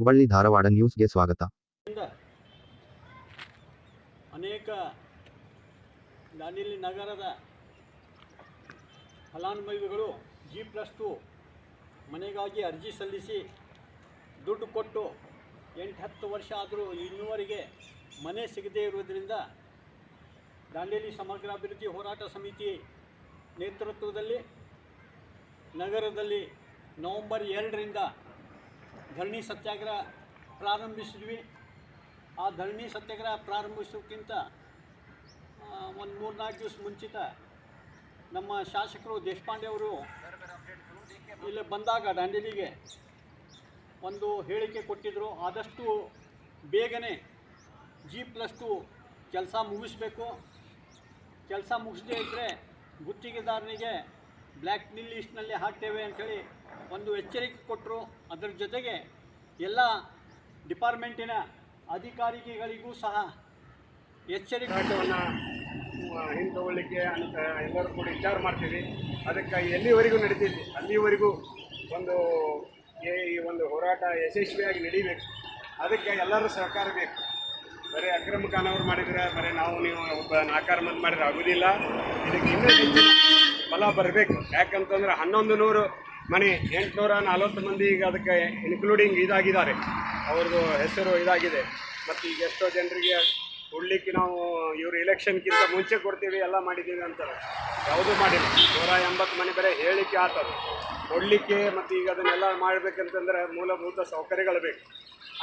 ಹುಬ್ಬಳ್ಳಿ ಧಾರವಾಡ ನ್ಯೂಸ್ಗೆ ಸ್ವಾಗತ. ಅನೇಕ ದಾಂಡೇಲಿ ನಗರದ ಫಲಾನುಭವಿಗಳು ಜಿ ಪ್ಲಸ್ ಟು ಮನೆಗಾಗಿ ಅರ್ಜಿ ಸಲ್ಲಿಸಿ ದುಡ್ಡು ಕೊಟ್ಟು ಎಂಟು ಹತ್ತು ವರ್ಷ ಆದರೂ ಇನ್ನೂವರೆಗೆ ಮನೆ ಸಿಗದೇ ಇರುವುದರಿಂದ ದಾಂಡೇಲಿ ಸಮಗ್ರ ಅಭಿವೃದ್ಧಿ ಹೋರಾಟ ಸಮಿತಿ ನೇತೃತ್ವದಲ್ಲಿ ನಗರದಲ್ಲಿ ನವಂಬರ್ ಎರಡರಿಂದ ಧರಣಿ ಸತ್ಯಾಗ್ರಹ ಪ್ರಾರಂಭಿಸಿದ್ವಿ. ಆ ಧರಣಿ ಸತ್ಯಾಗ್ರಹ ಪ್ರಾರಂಭಿಸೋಕ್ಕಿಂತ ಒಂದು ಮೂರು ನಾಲ್ಕು ದಿವಸ ಮುಂಚಿತ ನಮ್ಮ ಶಾಸಕರು ದೇಶಪಾಂಡೆ ಅವರು ಇಲ್ಲಿ ಬಂದಾಗ ದಾಂಡೇಲಿಗೆ ಒಂದು ಹೇಳಿಕೆ ಕೊಟ್ಟಿದ್ದರು ಆದಷ್ಟು ಬೇಗನೆ ಜಿ ಪ್ಲಸ್ ಟು ಕೆಲಸ ಮುಗಿಸ್ಬೇಕು. ಕೆಲಸ ಮುಗಿಸದೇ ಇದ್ದರೆ ಗುತ್ತಿಗೆದಾರನಿಗೆ ಬ್ಲ್ಯಾಕ್ ಲಿಸ್ಟ್ನಲ್ಲಿ ಹಾಕ್ತೇವೆ ಅಂಥೇಳಿ ಒಂದು ಎಚ್ಚರಿಕೆ ಕೊಟ್ಟರು. ಅದರ ಜೊತೆಗೆ ಎಲ್ಲ ಡಿಪಾರ್ಟ್ಮೆಂಟಿನ ಅಧಿಕಾರಿಗಳಿಗೂ ಸಹ ಎಚ್ಚರಿಕೆ. ಹಿಂತಗೊಳ್ಳಿಕ್ಕೆ ಅಂತ ಎಲ್ಲರೂ ಕೂಡ ವಿಚಾರ ಮಾಡ್ತೀವಿ. ಅದಕ್ಕೆ ಎಲ್ಲಿವರೆಗೂ ನಡೀತೈತಿ ಅಲ್ಲಿವರೆಗೂ ಒಂದು ಈ- ಒಂದು ಹೋರಾಟ ಯಶಸ್ವಿಯಾಗಿ ನಡೀಬೇಕು. ಅದಕ್ಕೆ ಎಲ್ಲರೂ ಸಹಕಾರ ಬೇಕು. ಬರೀ ಅಕ್ರಮ ಖಾನವ್ರು ಮಾಡಿದ್ರೆ ಬರೀ ನಾವು, ನೀವು ಒಬ್ಬ ನಾಲ್ಕಾರು ಮಂದಿ ಮಾಡಿದ್ರೆ ಆಗೋದಿಲ್ಲ ಇದಕ್ಕೆ ಇನ್ನೂ ಫಲ ಬರಬೇಕು. ಯಾಕಂತಂದ್ರೆ ಹನ್ನೊಂದು ನೂರು ಮನೆ ಎಂಟುನೂರ ನಲ್ವತ್ತು ಮಂದಿ ಈಗ ಅದಕ್ಕೆ ಇನ್ಕ್ಲೂಡಿಂಗ್ ಇದಾಗಿದ್ದಾರೆ. ಅವ್ರದ್ದು ಹೆಸರು ಇದಾಗಿದೆ. ಮತ್ತು ಈಗ ಎಷ್ಟೋ ಜನರಿಗೆ ಉಳ್ಳಿಕ್ಕೆ ನಾವು ಇವರು ಎಲೆಕ್ಷನ್ಗಿಂತ ಮುಂಚೆ ಕೊಡ್ತೀವಿ, ಎಲ್ಲ ಮಾಡಿದ್ದೀವಿ ಅಂತಾರೆ. ಯಾವುದೂ ಮಾಡಿಲ್ಲ. ನೂರ ಎಂಬತ್ತು ಮನೆ ಬರೀ ಹೇಳಿಕೆ ಆತದು. ಕೊಡಲಿಕ್ಕೆ ಮತ್ತು ಈಗ ಅದನ್ನೆಲ್ಲ ಮಾಡಬೇಕಂತಂದ್ರೆ ಮೂಲಭೂತ ಸೌಕರ್ಯಗಳು ಬೇಕು.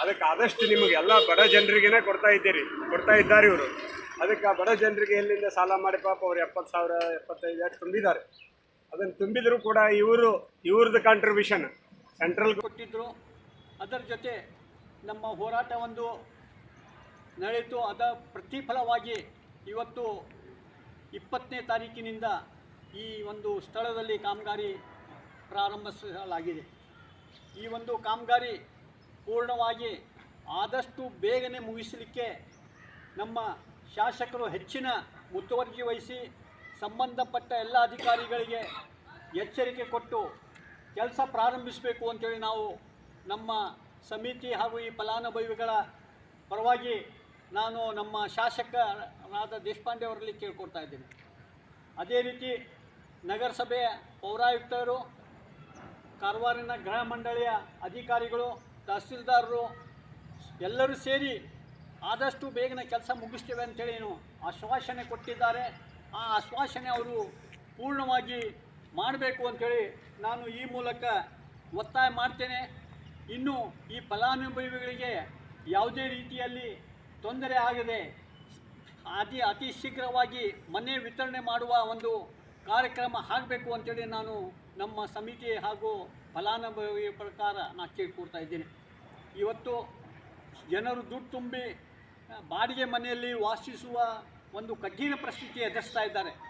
ಅದಕ್ಕೆ ಆದಷ್ಟು ನಿಮಗೆ ಎಲ್ಲ ಬಡ ಜನರಿಗೇನೆ ಕೊಡ್ತಾ ಇದ್ದೀರಿ. ಕೊಡ್ತಾ ಇದ್ದಾರೆ ಇವರು. ಅದಕ್ಕೆ ಆ ಬಡ ಜನರಿಗೆ ಎಲ್ಲಿಂದ ಸಾಲ ಮಾಡಿ ಪಾಪ ಅವ್ರು ಎಪ್ಪತ್ತು ಸಾವಿರ, ಎಪ್ಪತ್ತೈದು ತುಂಬಿದ್ದಾರೆ. ಅದನ್ನು ತುಂಬಿದರೂ ಕೂಡ ಇವರು ಇವ್ರದ್ದು ಕಾಂಟ್ರಿಬ್ಯೂಷನ್ ಸೆಂಟ್ರಲ್ ಕೊಟ್ಟಿದ್ದರು ಅದರ ಜೊತೆ ನಮ್ಮ ಹೋರಾಟ ಒಂದು ನಡೆಯಿತು. ಅದ ಪ್ರತಿಫಲವಾಗಿ ಇವತ್ತು ಇಪ್ಪತ್ತನೇ ತಾರೀಕಿನಿಂದ ಈ ಒಂದು ಸ್ಥಳದಲ್ಲಿ ಕಾಮಗಾರಿ ಪ್ರಾರಂಭಿಸಲಾಗಿದೆ. ಈ ಒಂದು ಕಾಮಗಾರಿ ಪೂರ್ಣವಾಗಿ ಆದಷ್ಟು ಬೇಗನೆ ಮುಗಿಸಲಿಕ್ಕೆ ನಮ್ಮ ಶಾಸಕರು ಹೆಚ್ಚಿನ ಮುತುವರ್ಜಿ ವಹಿಸಿ ಸಂಬಂಧಪಟ್ಟ ಎಲ್ಲ ಅಧಿಕಾರಿಗಳಿಗೆ ಎಚ್ಚರಿಕೆ ಕೊಟ್ಟು ಕೆಲಸ ಪ್ರಾರಂಭಿಸಬೇಕು ಅಂತೇಳಿ ನಾವು ನಮ್ಮ ಸಮಿತಿ ಹಾಗೂ ಈ ಫಲಾನುಭವಿಗಳ ಪರವಾಗಿ ನಾನು ನಮ್ಮ ಶಾಸಕರಾದ ದೇಶಪಾಂಡೆ ಅವರಲ್ಲಿ ಕೇಳ್ಕೊಡ್ತಾ ಇದ್ದೀನಿ. ಅದೇ ರೀತಿ ನಗರಸಭೆಯ ಪೌರಾಯುಕ್ತರು, ಕಾರವಾರಿನ ಗೃಹ ಮಂಡಳಿಯ ಅಧಿಕಾರಿಗಳು, ತಹಸೀಲ್ದಾರರು ಎಲ್ಲರೂ ಸೇರಿ ಆದಷ್ಟು ಬೇಗನೆ ಕೆಲಸ ಮುಗಿಸ್ತೇವೆ ಅಂತೇಳಿ ಆಶ್ವಾಸನೆ ಕೊಟ್ಟಿದ್ದಾರೆ. ಆ ಆಶ್ವಾಸನೆ ಅವರು ಪೂರ್ಣವಾಗಿ ಮಾಡಬೇಕು ಅಂಥೇಳಿ ನಾನು ಈ ಮೂಲಕ ಒತ್ತಾಯ ಮಾಡ್ತೇನೆ. ಇನ್ನು ಈ ಫಲಾನುಭವಿಗಳಿಗೆ ಯಾವುದೇ ರೀತಿಯಲ್ಲಿ ತೊಂದರೆ ಆಗದೆ ಅತಿ ಅತಿ ಶೀಘ್ರವಾಗಿ ಮನೆ ವಿತರಣೆ ಮಾಡುವ ಒಂದು ಕಾರ್ಯಕ್ರಮ ಆಗಬೇಕು ಅಂತೇಳಿ ನಾನು ನಮ್ಮ ಸಮಿತಿ ಹಾಗೂ ಫಲಾನುಭವಿ ಪ್ರಕಾರ ನಾನು ಕೇಳ್ಕೊಡ್ತಾ ಇದ್ದೀನಿ. ಇವತ್ತು ಜನರು ದುಡ್ಡು ತುಂಬಿ, ಬಾಡಿಗೆ ಮನೆಯಲ್ಲಿ ವಾಸಿಸುವ ಒಂದು ಕಠಿಣ ಪರಿಸ್ಥಿತಿ ಎದುರಿಸ್ತಾ ಇದ್ದಾರೆ.